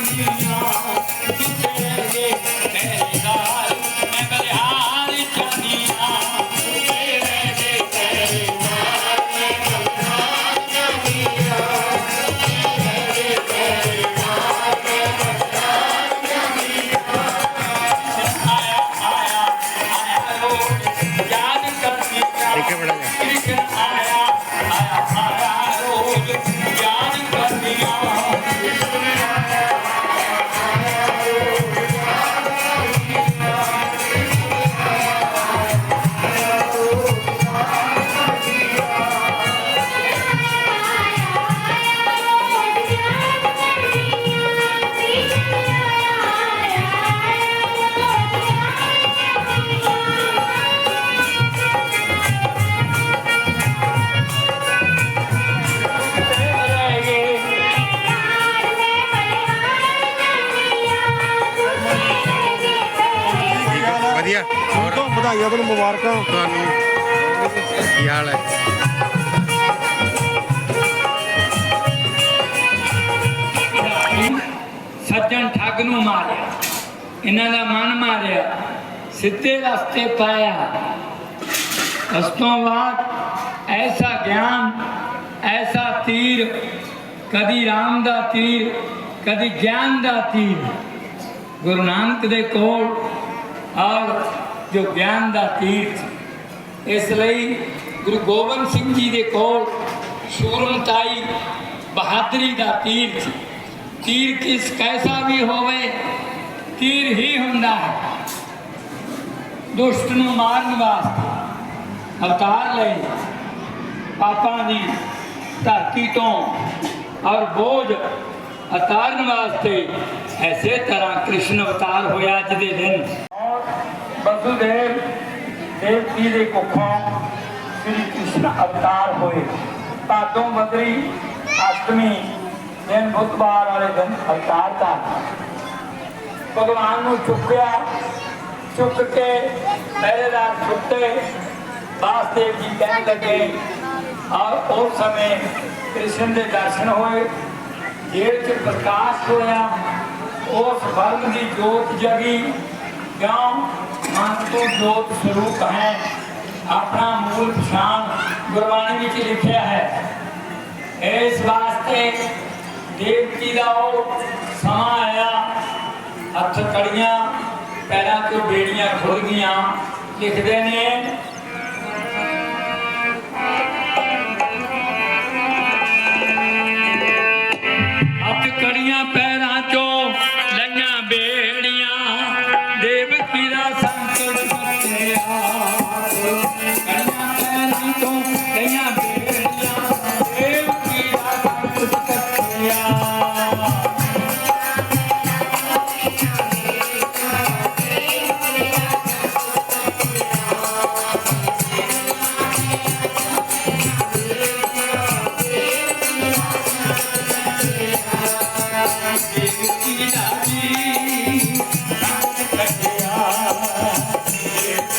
你 ਵਧਾਈਆਂ ਤੁਹਾਨੂੰ ਮੁਬਾਰਕਾਂ। ਤੁਹਾਨੂੰ ਕੀ ਹਾਲ ਹੈ ਸੱਜਣ ਠੱਗ ਨੂੰ ਮਾਰਿਆ ਇਹਨਾਂ ਦਾ ਮਨ ਮਾਰਿਆ ਸਿੱਧੇ ਰਸਤੇ ਪਾਇਆ। ਉਸ ਤੋਂ ਬਾਅਦ ਐਸਾ ਗਿਆਨ ਐਸਾ ਤੀਰ ਕਦੀ ਰਾਮ ਦਾ ਤੀਰ ਕਦੀ ਗਿਆਨ ਦਾ ਤੀਰ ਗੁਰੂ ਨਾਨਕ ਦੇ ਕੋਲ ਔਰ ਜੋ ਗਿਆਨ ਦਾ ਤੀਰਥ। ਸੀ ਇਸ ਲਈ ਗੁਰੂ ਗੋਬਿੰਦ ਸਿੰਘ ਜੀ ਦੇ ਕੋਲ ਸੂਰਮਤਾਈ ਬਹਾਦਰੀ ਦਾ ਤੀਰ ਸੀ ਤੀਰ ਕਿਸ ਕੈਸਾ ਵੀ ਹੋਵੇ, ਤੀਰ ਹੀ ਹੁੰਦਾ ਹੈ। ਦੁਸ਼ਟ ਨੂੰ ਮਾਰਨ ਵਾਸਤੇ ਅਵਤਾਰ ਲਏ, ਪਾਪਾਂ ਦੀ ਧਰਤੀ ਤੋਂ ਔਰ ਬੋਝ ਉਤਾਰਨ ਵਾਸਤੇ ਐਸੇ ਤਰ੍ਹਾਂ ਕ੍ਰਿਸ਼ਨ ਅਵਤਾਰ ਹੋਇਆ ਅੱਜ ਦੇ ਦਿਨ। ਵਸੂਦੇਵ ਦੇਵਕੀ ਦੇ ਕੁੱਖੋਂ ਸ੍ਰੀ ਕ੍ਰਿਸ਼ਨ ਅਵਤਾਰ ਹੋਏ। ਭਾਦੋਂ ਬਦਰੀ ਅਸ਼ਟਮੀ ਦਿਨ ਬੁੱਧਵਾਰ ਵਾਲੇ ਦਿਨ ਅਵਤਾਰ ਦਾ ਭਗਵਾਨ ਨੂੰ ਚੁੱਕਿਆ, ਚੁੱਕ ਕੇ ਪਹਿਰੇਦਾਰ ਸੁੱਤੇ ਵਾਸਦੇਵ ਜੀ ਕਹਿਣ ਲੱਗੇ ਔਰ ਉਸ ਸਮੇਂ ਕ੍ਰਿਸ਼ਨ ਦੇ ਦਰਸ਼ਨ ਹੋਏ। ਜੇਲ 'ਚ ਪ੍ਰਕਾਸ਼ ਹੋਇਆ। ਉਸ ਬਲਮ ਦੀ ਜੋਤ ਜਗੀ। ਕਿਉਂ? ਮਨ ਤੋਂ ਜੋਤ ਸਰੂਪ ਹੈ। ਆਪਣਾ ਮੂਲ ਪਛਾਣ ਗੁਰਬਾਣੀ ਵਿੱਚ ਲਿਖਿਆ ਹੈ। ਇਸ ਵਾਸਤੇ ਦੇਵਕੀ ਦਾ ਉਹ ਸਮਾਂ ਆਇਆ। ਹੱਥ ਕੜੀਆਂ, ਪੈਰਾਂ ਤੋਂ ਬੇੜੀਆਂ ਖੁੱਲ ਗਈਆਂ। ਲਿਖਦੇ ਨੇ